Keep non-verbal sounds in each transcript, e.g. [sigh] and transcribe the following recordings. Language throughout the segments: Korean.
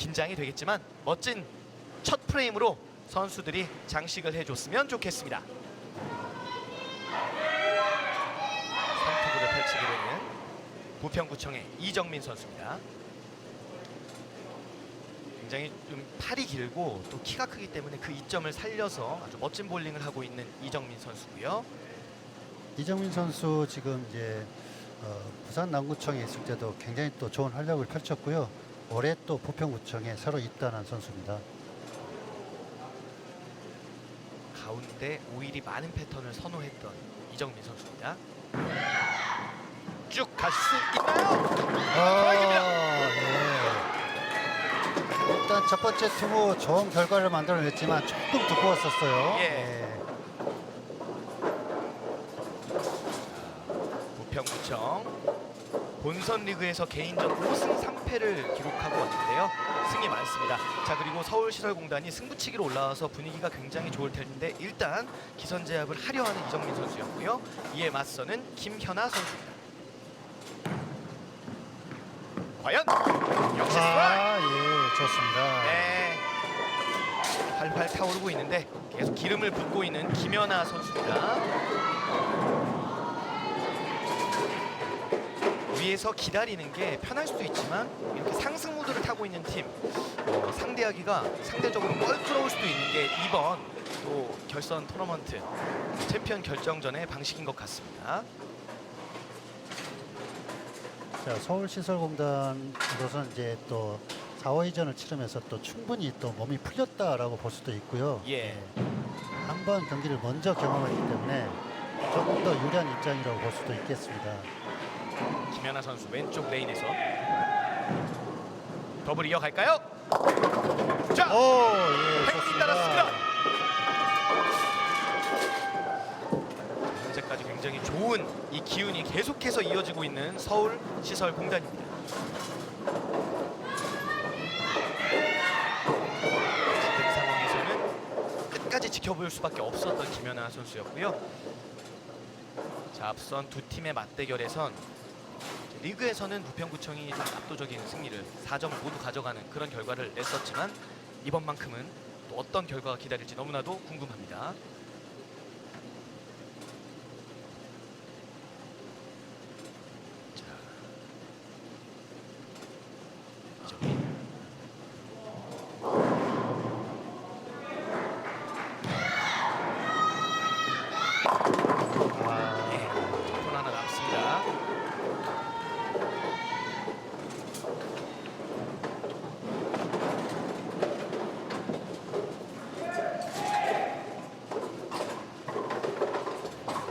긴장이 되겠지만 멋진 첫 프레임으로 선수들이 장식을 해줬으면 좋겠습니다. 선투구를 펼치게 되는 부평구청의 이정민 선수입니다. 굉장히 좀 팔이 길고 또 키가 크기 때문에 그 이점을 살려서 아주 멋진 볼링을 하고 있는 이정민 선수고요. 이정민 선수 지금 이제 어, 부산 남구청에 있을 때도 굉장히 또 좋은 활약을 펼쳤고요. 올해 또 부평구청에 새로 입단한 선수입니다. 가운데 오일이 많은 패턴을 선호했던 이정민 선수입니다. 쭉 갈 수 있나요? 아, 예. 일단 첫 번째 투구 좋은 결과를 만들어냈지만 조금 두꺼웠었어요. 예. 부평구청 본선 리그에서 개인전 5승 3패를 기록하고 왔는데요. 승이 많습니다. 자 그리고 서울시설공단이 승부치기로 올라와서 분위기가 굉장히 좋을 텐데 일단 기선 제압을 하려 하는 이정민 선수였고요. 이에 맞서는 김현아 선수입니다. 과연 역시! 아, 예, 좋습니다. 네. 팔팔 타오르고 있는데 계속 기름을 붓고 있는 김연아 선수입니다. 위에서 기다리는 게 편할 수도 있지만 이렇게 상승 모드를 타고 있는 팀 어, 상대하기가 상대적으로 껄끄러울 수도 있는 게 이번 또 결선 토너먼트 챔피언 결정전의 방식인 것 같습니다. 자, 서울시설공단으로서는 이제 또 4호이전을 치르면서 또 충분히 또 몸이 풀렸다라고 볼 수도 있고요. 예. 한 번 경기를 먼저 경험했기 때문에 조금 더 유리한 입장이라고 볼 수도 있겠습니다. 김연아 선수 왼쪽 레인에서 더블 이어갈까요? 자, 오, 예, 팽이 따랐습니다. 현재까지 굉장히 좋은 이 기운이 계속해서 이어지고 있는 서울 시설 공단입니다. 지금 상황에서는 끝까지 지켜볼 수밖에 없었던 김연아 선수였고요. 자, 앞선 두 팀의 맞대결에선 리그에서는 부평구청이 좀 압도적인 승리를 4점 모두 가져가는 그런 결과를 냈었지만 이번만큼은 또 어떤 결과가 기다릴지 너무나도 궁금합니다. 자, 이정민. 아, 예, 폰 하나 남습니다.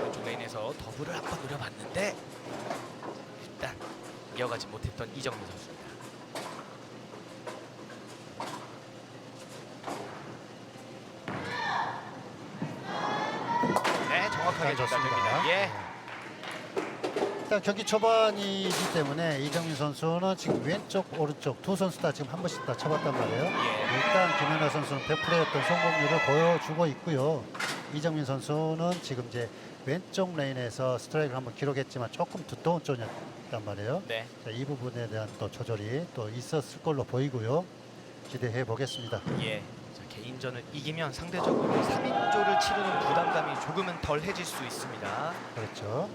왼쪽 레인에서 더블을 한번 노려봤는데 일단 이어가지 못했던 이정민 선수입니다. 네, 정확하게 잘 전달됩니다. 예. 일단 경기 초반이기 때문에 이정민 선수는 지금 왼쪽 오른쪽 두 선수 다 지금 한 번씩 다 쳐봤단 말이에요. 예. 일단 김연아 선수는 100%였던 성공률을 보여주고 있고요. 이정민 선수는 지금 이제 왼쪽 레인에서 스트라이크를 한번 기록했지만 조금 두터운 쪽이었 단 말이에요. 네. 자, 이 부분에 대한 또 조절이 또 있었을 걸로 보이고요. 기대해 보겠습니다. 예. 자, 개인전을 이기면 상대적으로 3인조를 치르는 부담감이 조금은 덜해질 수 있습니다. 그렇죠.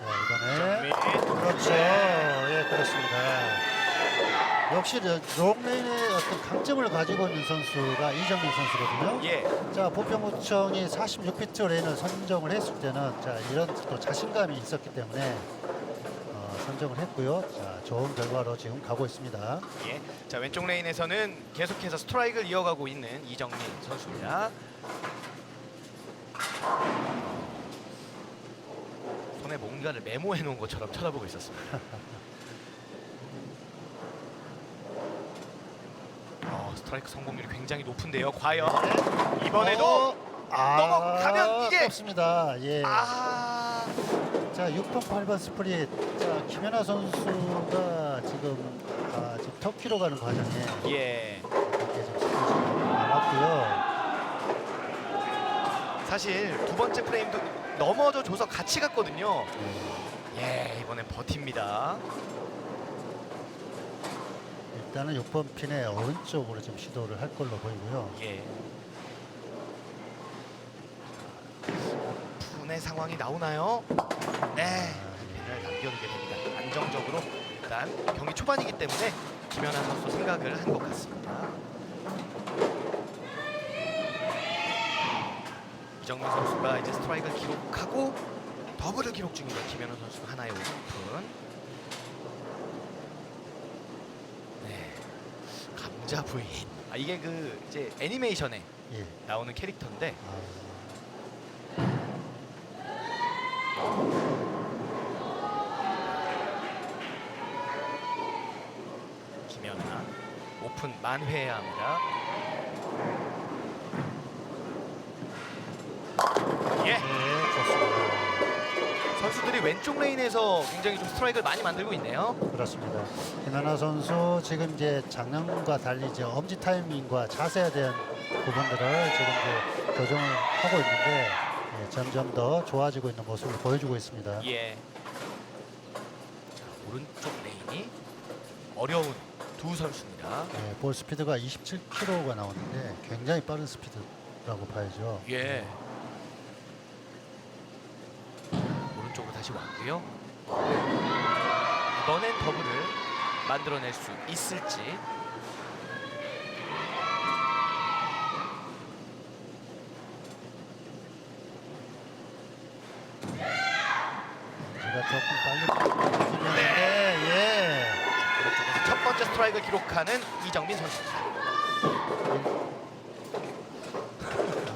자, 이번에 정민. 그렇죠. 예, 그렇습니다. 저 롱레인의 어떤 강점을 가지고 있는 선수가 이정민 선수거든요. 예. 자, 부평구청이 46피트 레인을 선정을 했을 때는 자, 이런 또 자신감이 있었기 때문에 어, 선정을 했고요. 자, 좋은 결과로 지금 가고 있습니다. 예. 자, 왼쪽 레인에서는 계속해서 스트라이크를 이어가고 있는 이정민 선수입니다. 손에 뭔가를 메모해 놓은 것처럼 쳐다보고 있었습니다. [laughs] 스트라이크 성공률이 굉장히 높은데요. 과연 이번에도 어, 아, 넘어가면 이게- 아깝습니다. 예. 아, 자, 6번, 8번 스프릿. 자, 김연아 선수가 지금 아, 지금 터키로 가는 과정에 예. 이렇게 좀 스프릿이 남았고요. 사실 두 번째 프레임도 넘어져 줘서 같이 갔거든요. 네. 예, 이번엔 버팁니다. 일단은 6번 핀의 오른쪽으로 좀 시도를 할 걸로 보이고요. 예. 분의 상황이 나오나요? 네, 핀을 남겨두게 됩니다. 안정적으로 일단 경기 초반이기 때문에 김연아 선수 생각을 한 것 같습니다. 이정민 선수가 이제 스트라이크를 기록하고 더블을 기록 중입니다. 김연아 선수 하나의 오픈. 네, 감자 부인. 아 이게 그 이제 애니메이션에 예. 나오는 캐릭터인데 아, 김연아 오픈 만회해야 합니다. 예, 네, 좋습니다. 선수들이 왼쪽 레인에서 굉장히 좀 스트라이크를 많이 만들고 있네요. 그렇습니다. 김연아 선수 지금 이제 작년과 달리 이제 엄지 타이밍과 자세에 대한 부분들을 지금 이제 교정을 하고 있는데 예, 점점 더 좋아지고 있는 모습을 보여주고 있습니다. 예. 자, 오른쪽 레인이 어려운 두 선수입니다. 예, 볼 스피드가 27km가 나오는데 굉장히 빠른 스피드라고 봐야죠. 예. 오른쪽으로 다시 왔고요. 이번엔 더블을 만들어낼 수 있을지. 제가 조금 빨리 뛰는데 예. 오른쪽에서 첫 번째 스트라이크를 기록하는 이정민 선수입니다.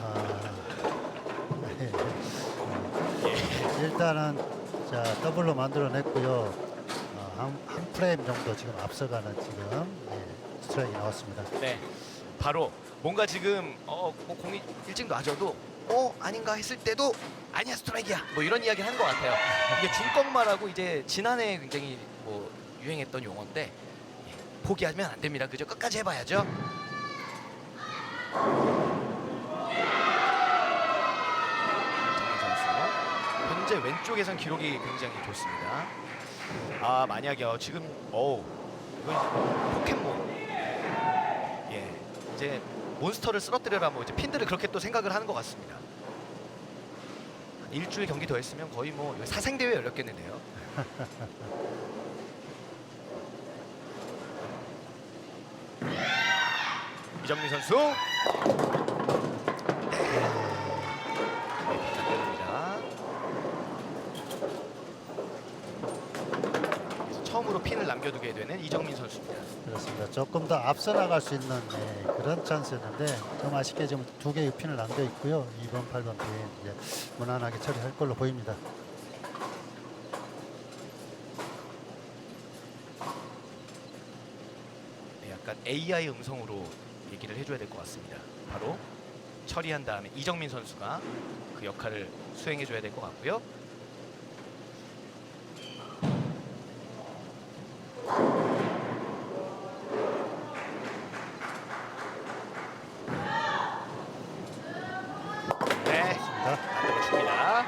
아, 예. 예. 일단은 자 더블로 만들어냈고요. 어, 한, 한 프레임 정도 지금 앞서가는 지금 예, 스트라이크 나왔습니다. 네. 바로 뭔가 지금 어, 뭐 공이 일찍 놔줘도 어 아닌가 했을 때도 아니야 스트라이크야 뭐 이런 이야기 를 하는 것 같아요. 이게 중꺾말하고 이제 지난해 굉장히 뭐 유행했던 용어인데 예, 포기하면 안 됩니다. 그죠? 끝까지 해봐야죠. 정민 선수 현재 왼쪽에선 기록이 굉장히 좋습니다. 아 만약에요 지금 어우 이건 포켓몬 예 이제 몬스터를 쓰러뜨려라 뭐 이제 핀들을 그렇게 또 생각을 하는 것 같습니다. 한 일주일 경기 더 했으면 거의 뭐 사생 대회 열렸겠는데요. [laughs] 이정민 선수 남겨두게 되는 이정민 선수입니다. 그렇습니다. 조금 더 앞서 나갈 수 있는 예, 그런 찬스였는데 좀 아쉽게 지금 두 개의 핀을 남겨 있고요. 2번, 8번 핀 이제 무난하게 처리할 걸로 보입니다. 네, 약간 AI 음성으로 얘기를 해줘야 될 것 같습니다. 바로 처리한 다음에 이정민 선수가 그 역할을 수행해줘야 될 것 같고요. 네, 그렇습니다.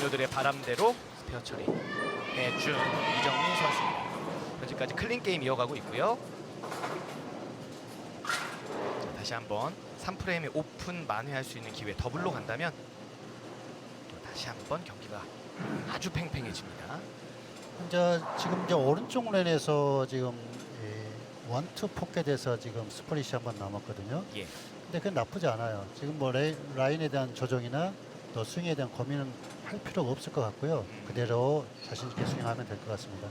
만들어줍니다. 바람대로 스페어 처리 해준 이정민 선수입니다. 현재까지 클린 게임 이어가고 있고요. 자, 다시 한번 3프레임에 오픈 만회할 수 있는 기회 더블로 간다면 또 다시 한번 경기가 아주 팽팽해집니다. 이제 지금 이제 오른쪽 렌에서 지금 예, 원투 포켓에서 지금 스플릿이 한 번 남았거든요. 예. 근데 그건 나쁘지 않아요. 지금 뭐 레, 라인에 대한 조정이나 또 스윙에 대한 고민은 할 필요가 없을 것 같고요. 그대로 자신 있게 스윙하면 될 것 같습니다.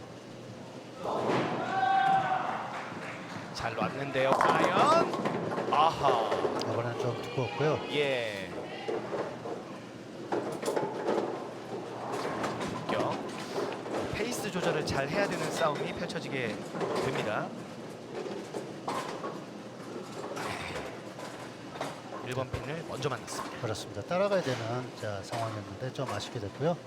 잘 놨는데요. 과연 아하. 이번에는 좀 두꺼웠고요. 예. 공격. 페이스 조절을 잘 해야 되는 싸움이 펼쳐지게 됩니다. 1번 핀을 먼저 만났습니다. 그렇습니다. 따라가야 되는 자, 상황이었는데 좀 아쉽게 됐고요.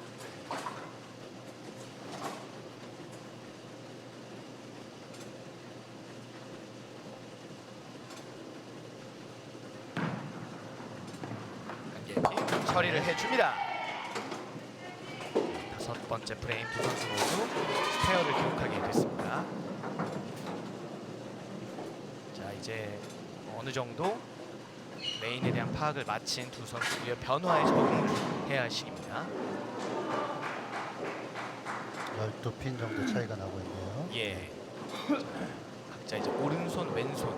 처리를 해줍니다. 다섯 번째 프레임 두 선수 모두 스페어를 기록하게 됐습니다. 자 이제 어느 정도 파악을 마친 두 선수의 변화에 적응을 해야 할 시기입니다. 12핀 정도 차이가 나고 있네요. 예. 각자 이제 오른손 왼손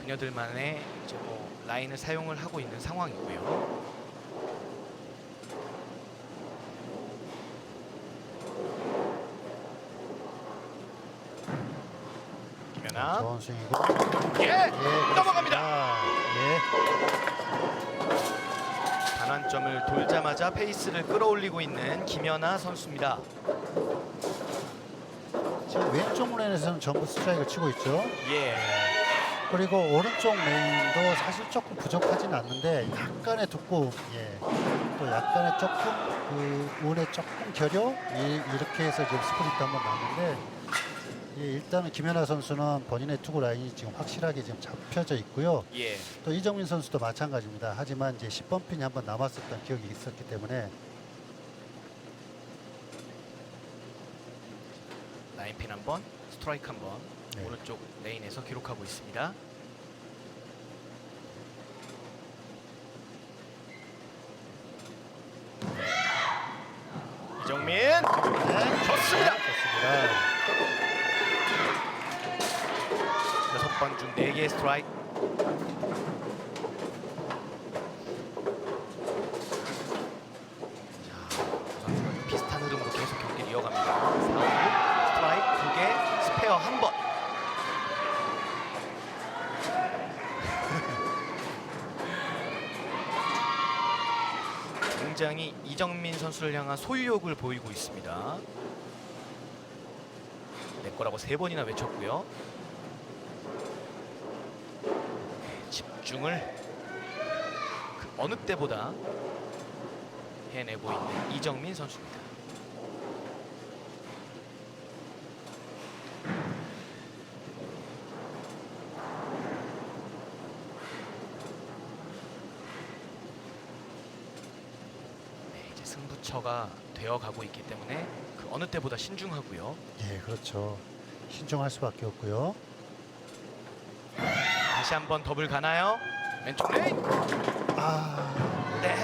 그녀들만의 이제 뭐 라인을 사용을 하고 있는 상황이고요. 김연아, 좋은 스윙이고. 예, 예, 넘어갑니다. 단환점을 돌자마자 페이스를 끌어올리고 있는 김연아 선수입니다. 지금 왼쪽 레인에서는 전부 스트라이크를 치고 있죠. 예, 그리고 오른쪽 메인도 사실 조금 부족하진 않는데 약간의 두꺼움, 예. 또 약간의 조금 그 운의 조금 결여 이, 이렇게 해서 지금 스프린트 한번 나왔는데 예, 일단은 김연아 선수는 본인의 투구 라인이 지금 확실하게 지금 잡혀져 있고요. 예. 또 이정민 선수도 마찬가지입니다. 하지만 이제 10번 핀이 한번 남았었던 기억이 있었기 때문에 라인핀 한 번, 스트라이크 한 번 네. 오른쪽 레인에서 기록하고 있습니다. 이정민 네, 좋습니다. 좋습니다. 여섯 번중네 개의 스트라이크. 자, 선수가 비슷한 흐름으로 계속 경기를 이어갑니다. 4구 스트라이크 두 개, 스페어 한 번. [laughs] 굉장히 이정민 선수를 향한 소유욕을 보이고 있습니다. 내 거라고 세 번이나 외쳤고요. 집중을 그 어느 때보다 해내고 있는 이정민 선수입니다. 네, 이제 승부처가 되어 가고 있기 때문에 그 어느 때보다 신중하고요. 예, 그렇죠. 신중할 수밖에 없고요. 다시 한번 더블 가나요? 왼쪽 레인. 아, 네.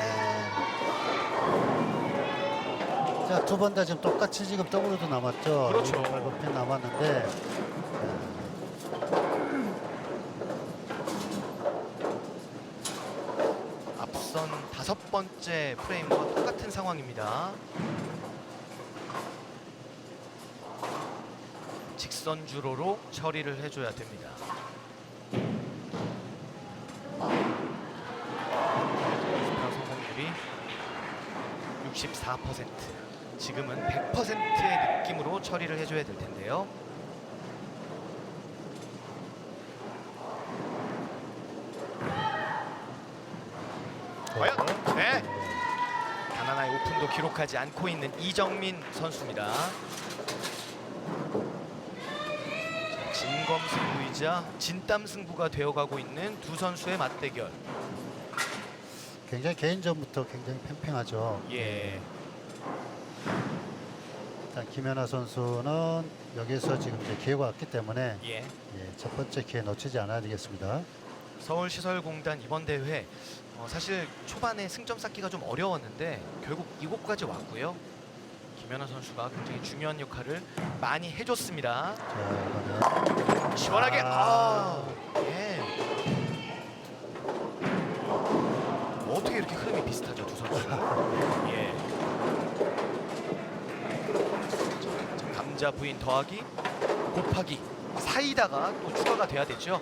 자, 두 번 다 지금 똑같이 지금 더블도 남았죠. 그렇죠. 8번 핀 남았는데 앞선 다섯 번째 프레임과 똑같은 상황입니다. 직선 주로로 처리를 해줘야 됩니다. 64%. 지금은 100%의 느낌으로 처리를 해줘야 될 텐데요. 과연 네. 단 하나의 오픈도 기록하지 않고 있는 이정민 선수입니다. 자, 진검 승부이자 진땀 승부가 되어가고 있는 두 선수의 맞대결. 굉장히 개인전부터 굉장히 팽팽하죠. 예. 일단 김연아 선수는 여기서 지금 이제 기회가 왔기 때문에 예. 예, 첫 번째 기회 놓치지 않아야 되겠습니다. 서울시설공단 이번 대회 어, 사실 초반에 승점 쌓기가 좀 어려웠는데 결국 이곳까지 왔고요. 김연아 선수가 굉장히 중요한 역할을 많이 해줬습니다. 자, 이번에 시원하게 아, 아. 어떻게 이렇게 흐름이 비슷하죠 두 선수? 예. 감자 부인 더하기 곱하기 사이다가 또 추가가 돼야 되죠.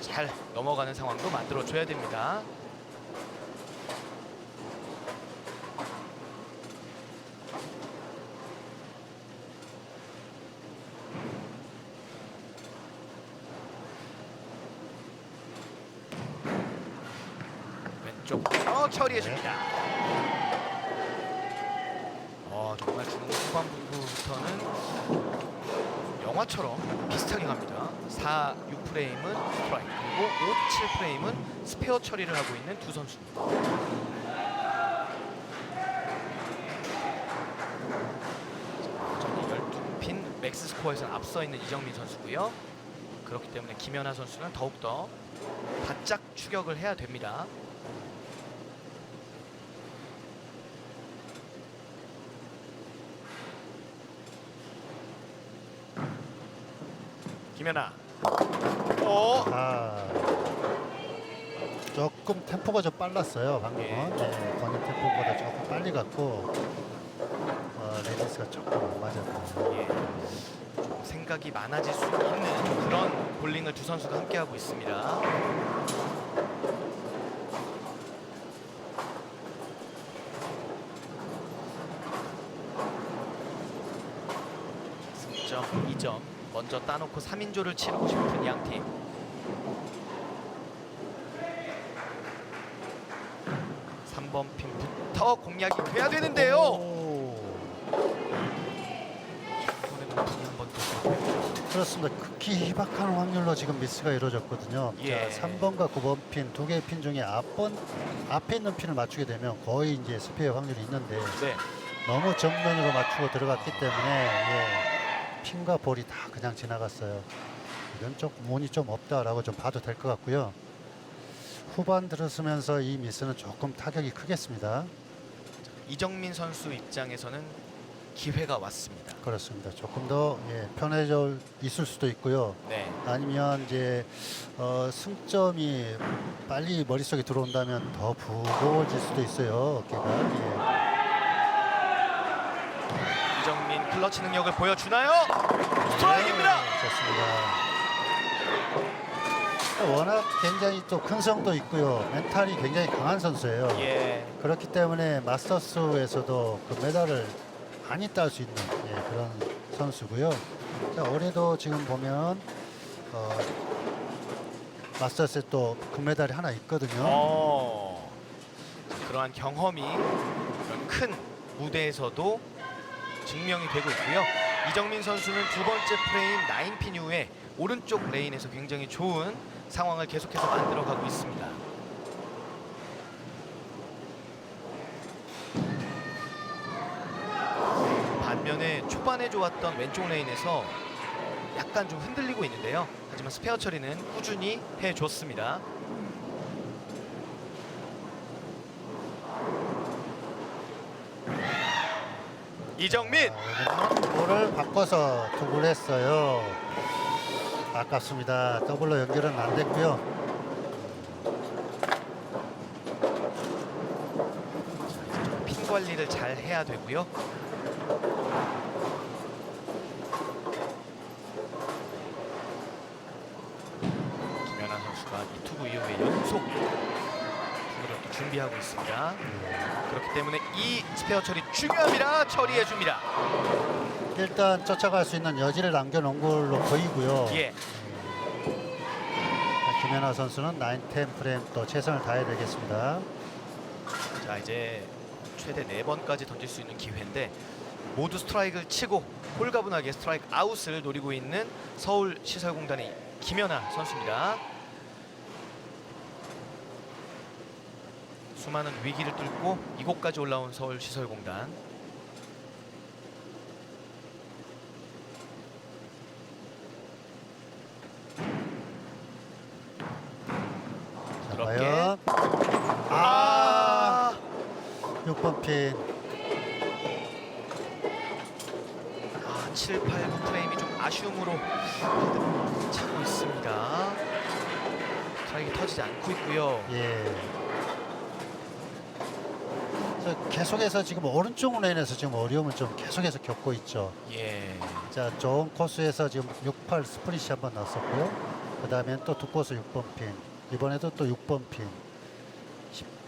잘 넘어가는 상황도 만들어 줘야 됩니다. 처리해줍니다. 어, 정말 지금 후반부부터는 영화처럼 비슷하게 갑니다. 4, 6프레임은 스트라이크 그리고 5, 7프레임은 스페어 처리를 하고 있는 두 선수입니다. 빈 맥스 스코어에서 앞서 있는 이정민 선수고요. 그렇기 때문에 김연아 선수는 더욱더 바짝 추격을 해야 됩니다. 김연아. 어. 아, 조금 템포가 좀 빨랐어요 방금은. 예. 네, 본인 템포보다 조금 빨리 갔고 어, 레디스가 조금 안 맞았고. 예. 좀 생각이 많아질 수 있는 그런 볼링을 두 선수가 함께 하고 있습니다. 승점 2점 먼저 따놓고 3인조를 치르고 싶은 양 팀. 삼번 핀부터 공략이 돼야 되는데요. 오, 이번에도 분이 한번 더. 그렇습니다. 극히 희박한 확률로 지금 미스가 이루어졌거든요. 예. 자, 3번과 9번 핀 두 개의 핀 중에 앞번 앞에 있는 핀을 맞추게 되면 거의 이제 스페어 확률이 있는데 네. 너무 정면으로 맞추고 들어갔기 때문에 예, 핀과 볼이 다 그냥 지나갔어요. 이건 좀 운이 좀 없다라고 좀 봐도 될 것 같고요. 후반 들어서면서 이 미스는 조금 타격이 크겠습니다. 이정민 선수 입장에서는 기회가 왔습니다. 그렇습니다. 조금 더 예, 편해져 있을 수도 있고요. 네. 아니면 이제 어, 승점이 빨리 머릿속에 들어온다면 더 무거워질 수도 있어요. 어깨가. 예. 이정민 클러치 능력을 보여주나요? 스트라이크입니다. 네, 좋습니다. 워낙 굉장히 또 큰 성도 있고요. 멘탈이 굉장히 강한 선수예요. 예. 그렇기 때문에 마스터스에서도 그 메달을 많이 딸 수 있는 예, 그런 선수고요. 자, 올해도 지금 보면 어, 마스터스에 또 금메달이 하나 있거든요. 어. 그러한 경험이 큰 무대에서도 증명이 되고 있고요. 이정민 선수는 두 번째 프레임 9핀 이후에 오른쪽 레인에서 굉장히 좋은 상황을 계속해서 만들어가고 있습니다. 반면에 초반에 좋았던 왼쪽 레인에서 약간 좀 흔들리고 있는데요. 하지만 스페어 처리는 꾸준히 해줬습니다. 이정민 볼을 바꿔서 투구를 했어요. 아깝습니다. 더블로 연결은 안 됐고요. 핀 관리를 잘 해야 되고요. 김연아 선수가 이 투구 이후에 연속 투구를 또 준비하고 있습니다. 그렇기 때문에 이 스페어 처리 중요합니다. 처리해 줍니다. 일단 쫓아갈 수 있는 여지를 남겨놓은 걸로 보이고요. 예. 자, 김연아 선수는 9, 10 프레임 또 최선을 다해야 되겠습니다. 자 이제 최대 4번까지 던질 수 있는 기회인데 모두 스트라이크를 치고 홀가분하게 스트라이크 아웃을 노리고 있는 서울 시설공단의 김연아 선수입니다. 수많은 위기를 뚫고 이곳까지 올라온 서울 시설공단. 자. 과연 아, 6번 핀 아 7, 8, 9 프레임이 좀 아쉬움으로 차고 있습니다. 스트라이크 터지지 않고 있고요. 예. 자, 계속해서 지금 오른쪽 레인에서 지금 어려움을 좀 계속해서 겪고 있죠. 예. 자, 좋은 코스에서 지금 68 스프릿이 한 번 났었고요. 그 다음엔 또 두 코스 6번 핀. 이번에도 또 6번 핀.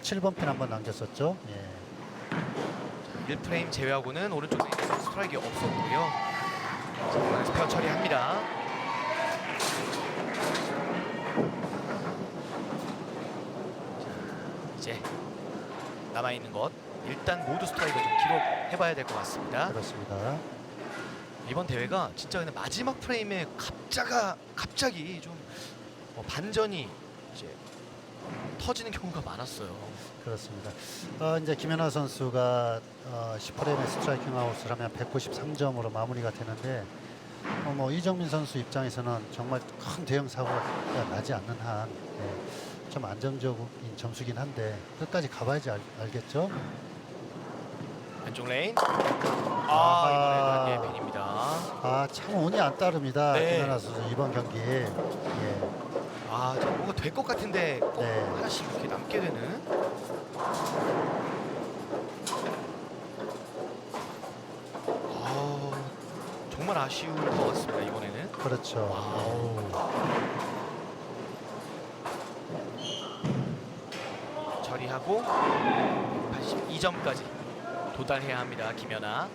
17번 핀 한 번 남겼었죠. 예. 1프레임 제외하고는 오른쪽 레인에서 스트라이크 없었고요. 자, 스페어 처리합니다. 자, 이제 남아 있는 것 일단 모두 스트라이크 좀 기록해봐야 될 것 같습니다. 그렇습니다. 이번 대회가 진짜 그냥 마지막 프레임에 갑자가 갑자기 좀 어, 반전이 이제 터지는 경우가 많았어요. 그렇습니다. 어, 이제 김연아 선수가 어, 10프레임의 스트라이킹 아웃을 하면 193점으로 마무리가 되는데 어, 뭐 이정민 선수 입장에서는 정말 큰 대형 사고가 나지 않는 한 예, 좀 안정적인 점수긴 한데 끝까지 가봐야지 알, 알겠죠? 왼쪽 레인. 아하. 아 이번에는 예 핀입니다. 아 참 운이 안 따릅니다. 네. 김연아 선수 이번 경기. 예. 아, 저 뭔가 될 것 같은데 꼭 네. 하나씩 이렇게 남게 되는. 아, 정말 아쉬울 것 같습니다 이번에는. 그렇죠. 와우. 처리하고 82점까지 도달해야 합니다 김연아.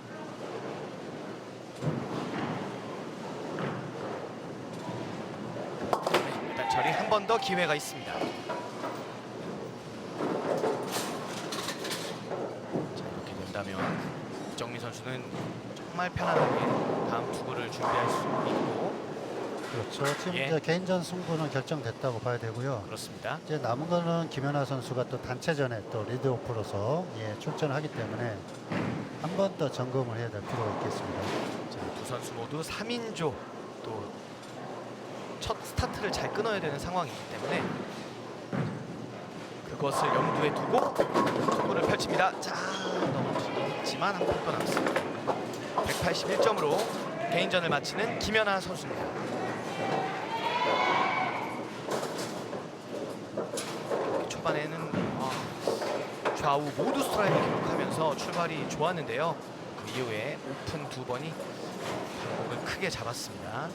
네, 일단 처리 한 번 더 기회가 있습니다. 자 이렇게 된다면 이정민 선수는 정말 편안하게 다음 투구를 준비할 수 있고 그렇죠. 지금 예. 이제 개인전 승부는 결정됐다고 봐야 되고요. 그렇습니다. 이제 남은 거는 김연아 선수가 또 단체전에 또 리드오프로서 예, 출전하기 때문에 한 번 더 점검을 해야 될 필요가 있겠습니다. 자, 두 선수 모두 3인조 또 첫 스타트를 잘 끊어야 되는 상황이기 때문에 그것을 염두에 두고 투구를 펼칩니다. 자, 넘어지지만 한 번 더 남습니다. 181점으로 개인전을 마치는 김연아 선수입니다. 초반에는 아, 좌우 모두 스트라이크 기록하면서 출발이 좋았는데요. 그 이후에 오픈 두 번이 발목을 크게 잡았습니다.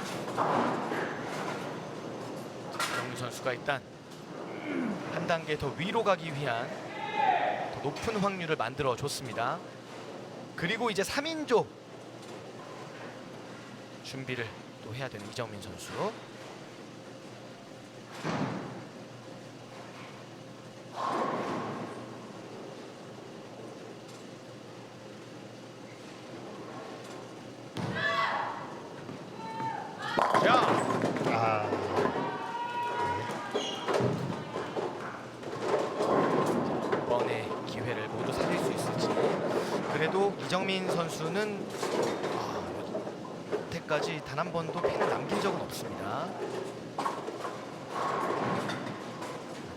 정민 선수가 일단 한 단계 더 위로 가기 위한 더 높은 확률을 만들어 줬습니다. 그리고 이제 3인조 준비를 또 해야 되는 이정민 선수. 자, 아, 이번에 기회를 모두 살릴 수 있을지. 그래도 이정민 선수는 아, 여태까지 단 한 번도 핀을 남긴 적은 없습니다.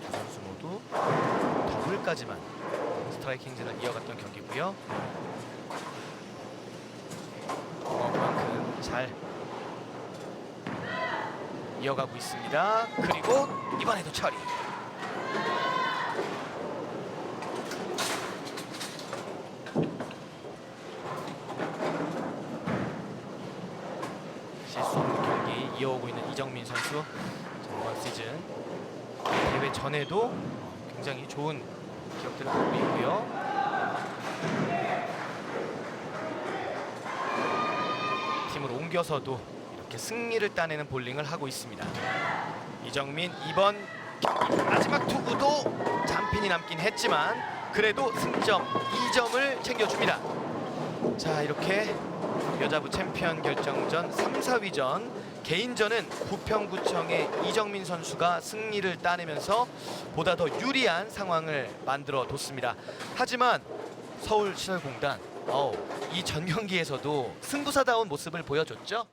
두 선수 모두 더블까지만 스트라이킹 진을 이어갔던 경기고요. 어, 그만큼 잘 이어가고 있습니다. 그리고 이번에도 처리. 실수 없는 경기 이어오고 있는 이정민 선수 자, 이번 시즌 대회 전에도 굉장히 좋은 기억들을 갖고 있고요. 팀을 옮겨서도 이렇게 승리를 따내는 볼링을 하고 있습니다. 이정민 이번 마지막 투구도 잔핀이 남긴 했지만 그래도 승점 2점을 챙겨줍니다. 자 이렇게 여자부 챔피언 결정전 3, 4위전 개인전은 부평구청의 이정민 선수가 승리를 따내면서 보다 더 유리한 상황을 만들어 뒀습니다. 하지만 서울시설공단 이 전 경기에서도 승부사다운 모습을 보여줬죠.